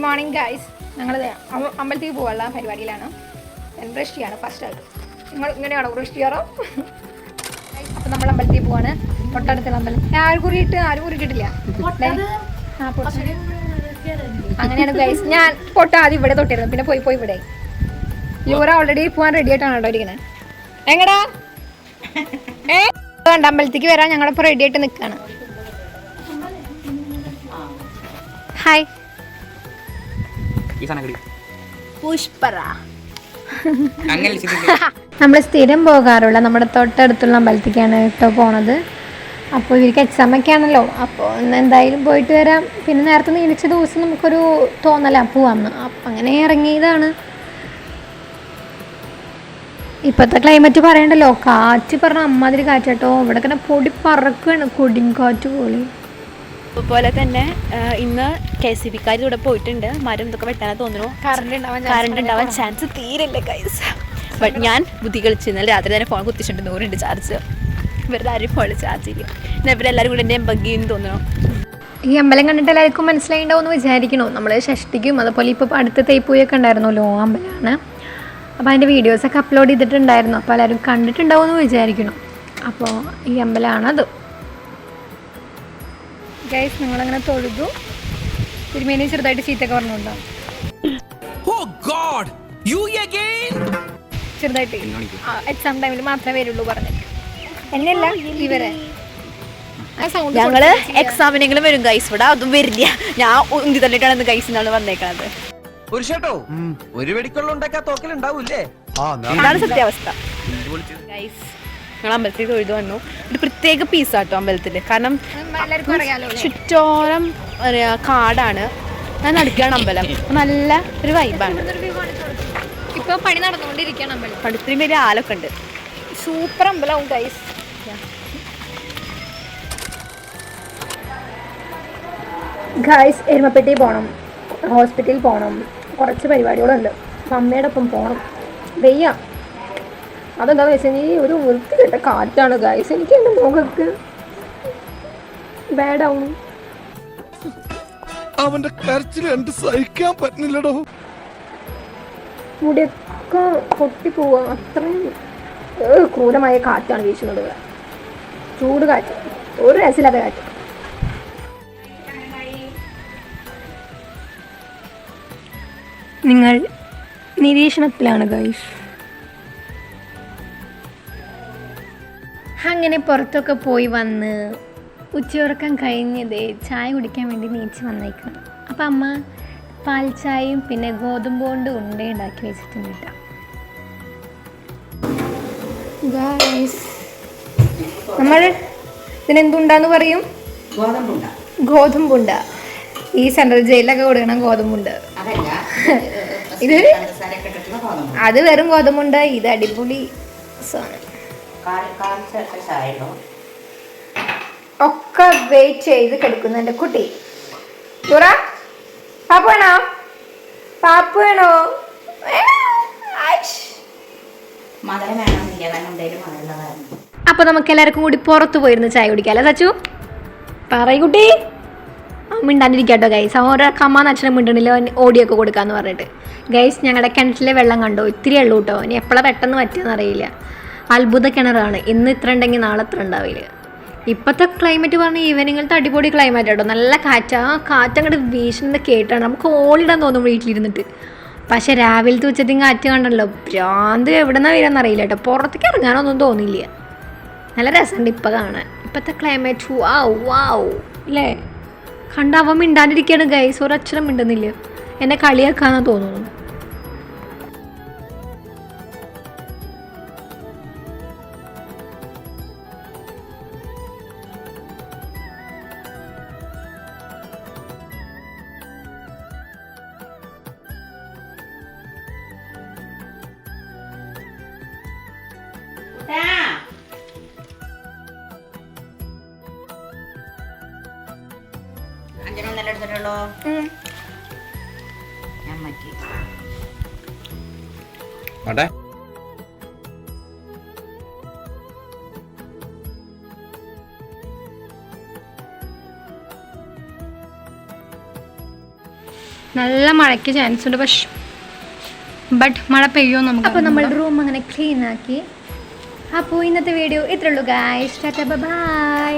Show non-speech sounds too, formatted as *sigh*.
Good morning guys ഞങ്ങൾ അമ്പലത്തിൽ പോകാനുള്ള പരിപാടിയിലാണ്. ഞാൻ വൃഷ്ടിയാണ് ചെയ്യാണ് ഫസ്റ്റ് ആയിട്ട്. നിങ്ങൾ ഇങ്ങനെയാണോ വൃഷ്ടിയാറോ അപ്പം നമ്മൾ അമ്പലത്തിൽ പോവാണ്. തൊട്ടടുത്തുള്ള അമ്പലം ഞാൻ ആരും പൊട്ട്. അങ്ങനെയാണ് ഗൈസ് ഞാൻ പൊട്ട ആദ്യം ഇവിടെ തൊട്ടിരുന്നു. പിന്നെ പോയി പോയി ഇവിടെ. യൂറ ഓൾറെഡി പോവാൻ റെഡി ആയിട്ടാണ് കേട്ടോ ഇരിക്കുന്നത് എങ്ങടാ? ഏ? വേണ്ട അമ്പലത്തേക്ക് വരാൻ ഞങ്ങളിപ്പോൾ റെഡി ആയിട്ട് നിൽക്കുകയാണ് ഹായ് ഈ സാധനം കിടി പുഷ്പറ. അങ്ങനെ *laughs* നമ്മൾ സ്ഥിരം പോകാറുള്ള നമ്മുടെ തൊട്ടടുത്തുള്ള അമ്പലത്തേക്കാണ് കേട്ടോ പോണത്. അപ്പോൾ ഇവർക്ക് എക്സാം ഒക്കെ ആണല്ലോ അപ്പോൾ ഇന്ന് എന്തായാലും പോയിട്ട് വരാം. പിന്നെ നേരത്തെ നീലിച്ച ദിവസം നമുക്കൊരു തോന്നല പോവാന്ന്. അപ്പം അങ്ങനെ ഇറങ്ങിയതാണ്. ഇപ്പോഴത്തെ ക്ലൈമറ്റ് പറയണ്ടല്ലോ. കാറ്റ് പറഞ്ഞ അമ്മാതിരി കാറ്റാട്ടോ ഇവിടെ തന്നെ പൊടി പറക്കുകയാണ് കൊടിങ്കാറ്റ് പോലെ. അതുപോലെ തന്നെ ഇന്ന് കെ സി ബിക്കാർ ഇവിടെ പോയിട്ടുണ്ട്. മരം ഇതൊക്കെ വെട്ടാനാ തോന്നുന്നു. കറണ്ട് ഉണ്ടാവാൻ കറണ്ട് ഉണ്ടാവാൻ ചാൻസ് തീരില്ല കൈസ് ബട്ട് ഞാൻ ബുദ്ധി കളിച്ച് ഇന്നലെ രാത്രി തന്നെ ഫോൺ കുത്തിച്ചിട്ടുണ്ട് നൂറുണ്ട് ചാർജ് ഇവരുടെ ആരും ഫോണിൽ ചാർജ് ഇല്ല എന്നാൽ ഇവരെല്ലാവരും കൂടെ എന്റെ ബഗ്ഗിന്ന് തോന്നുന്നു. ഈ അമ്പലം കണ്ടിട്ട് എല്ലാവർക്കും മനസ്സിലായിണ്ടാവും എന്ന് വിചാരിക്കണു നമ്മൾ ഷഷ്ടിക്കും അതുപോലെ ഇപ്പോൾ അടുത്ത തേപ്പൂയൊക്കെ ഉണ്ടായിരുന്നല്ലോ അമ്പലമാണ്. അപ്പോൾ അതിന്റെ വീഡിയോസൊക്കെ അപ്ലോഡ് ചെയ്തിട്ടുണ്ടായിരുന്നു. അപ്പോൾ എല്ലാവരും കണ്ടിട്ടുണ്ടാവും എന്ന് വിചാരിക്കണം അപ്പോൾ ഈ അമ്പലമാണത്. ഗൈസ് നിങ്ങളങ്ങനെ തൊഴുതു. തിരുമേനി ചെറുതായിട്ട് ചീത്തൊക്കെ പറഞ്ഞുണ്ടോ Oh? ചെറുതായിട്ട്. എക്സാം ടൈമിൽ മാത്രമേ വരുള്ളൂ പറഞ്ഞിട്ട് എന്നല്ല ഇവരെ. ആ സൗണ്ട് ഞങ്ങൾ എക്സാമിനെങ്കിലും വരും ഗൈസ് ഇവിടെ അതും വരില്ല. ഞാൻ ഉന്തി തള്ളിട്ടാണ് ഗൈസ് എന്നാണ് വന്നേക്കണത്. പുരുഷേട്ടോ ഒരു വെടിക്കുള്ള ഉണ്ടാക്കാ തോക്കലുണ്ടാവൂലേ അതാണ് സത്യാവസ്ഥ. ഗൈസ് ഞങ്ങൾ അമ്പലത്തിൽ തൊഴുതു വന്നു. ഒരു പ്രത്യേക പീസാട്ടോ അമ്പലത്തിൽ കാരണം പറയാ കാടാണ്. ഞാൻ നടുക്കാണ് അമ്പലം. നല്ല ഒരു വൈബാണ് ഇപ്പൊ പണി നടന്നുകൊണ്ടിരിക്കുകയാണ് അമ്പലം. പണിത്തിരി വലിയ ആലൊക്കെ ഉണ്ട്. സൂപ്പർ അമ്പലവും ഗൈസ് ഗൈസ് എരുമപ്പെട്ടി പോകണം ഹോസ്പിറ്റലിൽ പോകണം കുറച്ച് പരിപാടികളുണ്ട്. അപ്പം അമ്മയുടെ ഒപ്പം പോകണം വെയ്യ. അതെന്താണെന്ന് വെച്ച് കഴിഞ്ഞാൽ ഈ ഒരു വൃത്തികെട്ട കാറ്റാണ് ഗൈസ് എനിക്ക് എന്റെ മുഖക്ക് ബാഡാവും അവന്റെ കരച്ചിൽ എന്ത് സഹിക്കാൻ പറ്റുന്നില്ലടോ. മുടിയൊക്കെ പൊട്ടിപ്പോവുക അത്രയും ക്രൂരമായ കാറ്റാണ് വീശുന്നത്. ചൂട് കാറ്റ്. ഒരു രസമില്ലാത്ത കാറ്റ്. നിങ്ങൾ നിരീക്ഷണത്തിലാണ് ഗൈസ് അങ്ങനെ പുറത്തൊക്കെ പോയി വന്ന് ഉച്ചയുറക്കം കഴിഞ്ഞതേ ചായ കുടിക്കാൻ വേണ്ടി നീച്ച് വന്നേക്കണം അപ്പം അമ്മ പാൽ ചായയും പിന്നെ ഗോതമ്പ് കൊണ്ട് ഉണ്ട ഉണ്ടാക്കി വെച്ചിട്ടുണ്ട് കേട്ടോ നമ്മൾ ഇതിനെന്തുണ്ടാന്ന് പറയും? ഗോതമ്പുണ്ട. ഈ സെൻട്രൽ ജയിലിലൊക്കെ കൊടുക്കണം ഗോതമ്പുണ്ട്. ഇത് അത് വെറും ഗോതമ്പുണ്ട്. ഇത് അടിപൊളി സാധനം. ഒക്കെ വെയിറ്റ് ചെയ്ത് കിടക്കുന്നു എന്റെ കുട്ടി. തുറ. പാപ്പ വേണോ? പാപ്പ വേണോ. മധുരം വേണമെന്നില്ല കാരണം എന്തെങ്കിലും അപ്പൊ നമുക്ക് എല്ലാവർക്കും കൂടി പുറത്ത് പോയിരുന്ന് ചായ കുടിക്കാല്ലേ സച്ചു? പറയ് കുട്ടി. മിണ്ടാണ്ടിരിക്കാട്ടോ ഗൈസ് ഓരോ കമ്മാന്ന് അച്ഛനും മിണ്ടണില്ല ഓടിയൊക്കെ കൊടുക്കാന്ന് പറഞ്ഞിട്ട്. ഗൈസ് ഞങ്ങളുടെ കിണറ്റിലെ വെള്ളം കണ്ടോ? ഇത്തിരി ഉള്ളൂ കേട്ടോ. ഇനി എപ്പോഴാണ് പെട്ടെന്ന് പറ്റുമെന്ന് അറിയില്ല. അത്ഭുത കിണറാണ്. ഇന്ന് ഇത്ര ഉണ്ടെങ്കിൽ നാളെ ഇത്ര ഉണ്ടാവില്ല. ഇപ്പോഴത്തെ ക്ലൈമറ്റ് പറഞ്ഞാൽ ഈവനിങ്ങിലത്തെ അടിപൊളി ക്ലൈമറ്റ് കേട്ടോ നല്ല കാറ്റ്. ആ കാറ്റ് അങ്ങോട്ട് വീശുന്നത് കേട്ടാണ്. നമുക്ക് ഓളിടാൻ തോന്നും വീട്ടിലിരുന്നിട്ട്. പക്ഷേ രാവിലത്തെ ഉച്ചത്തിൽ കാറ്റ് കണ്ടല്ലോ. ഭ്രാന്ത് എവിടെ നിന്നാണ് വരാമെന്ന് അറിയില്ല കേട്ടോ. പുറത്തേക്ക് ഇറങ്ങാനൊന്നും തോന്നില്ല. നല്ല രസമുണ്ട് ഇപ്പം കാണാൻ. ഇപ്പോഴത്തെ ക്ലൈമറ്റ് വാവ് വാവ് അല്ലേ കണ്ട മിണ്ടാണ്ടിരിക്കുകയാണ് ഗൈസ് ഒരക്ഷരം മിണ്ടുന്നില്ല. എന്നെ കളിയാക്കാന്ന് തോന്നുന്നു. അഞ്ചിനൊന്നല്ല എടുത്തിട്ടുള്ളോ? ഞാൻ മാറ്റി. അടെ നല്ല മഴയ്ക്ക് ചാൻസ് ഉണ്ട് പക്ഷെ ബട്ട് മഴ പെയ്യോ നമുക്ക് അപ്പോൾ നമ്മൾ റൂം അങ്ങനെ ക്ലീൻ ആക്കി അപ്പോൾ ഇന്നത്തെ വീഡിയോ ഇത്രയുള്ളൂ ടാറ്റ ബൈ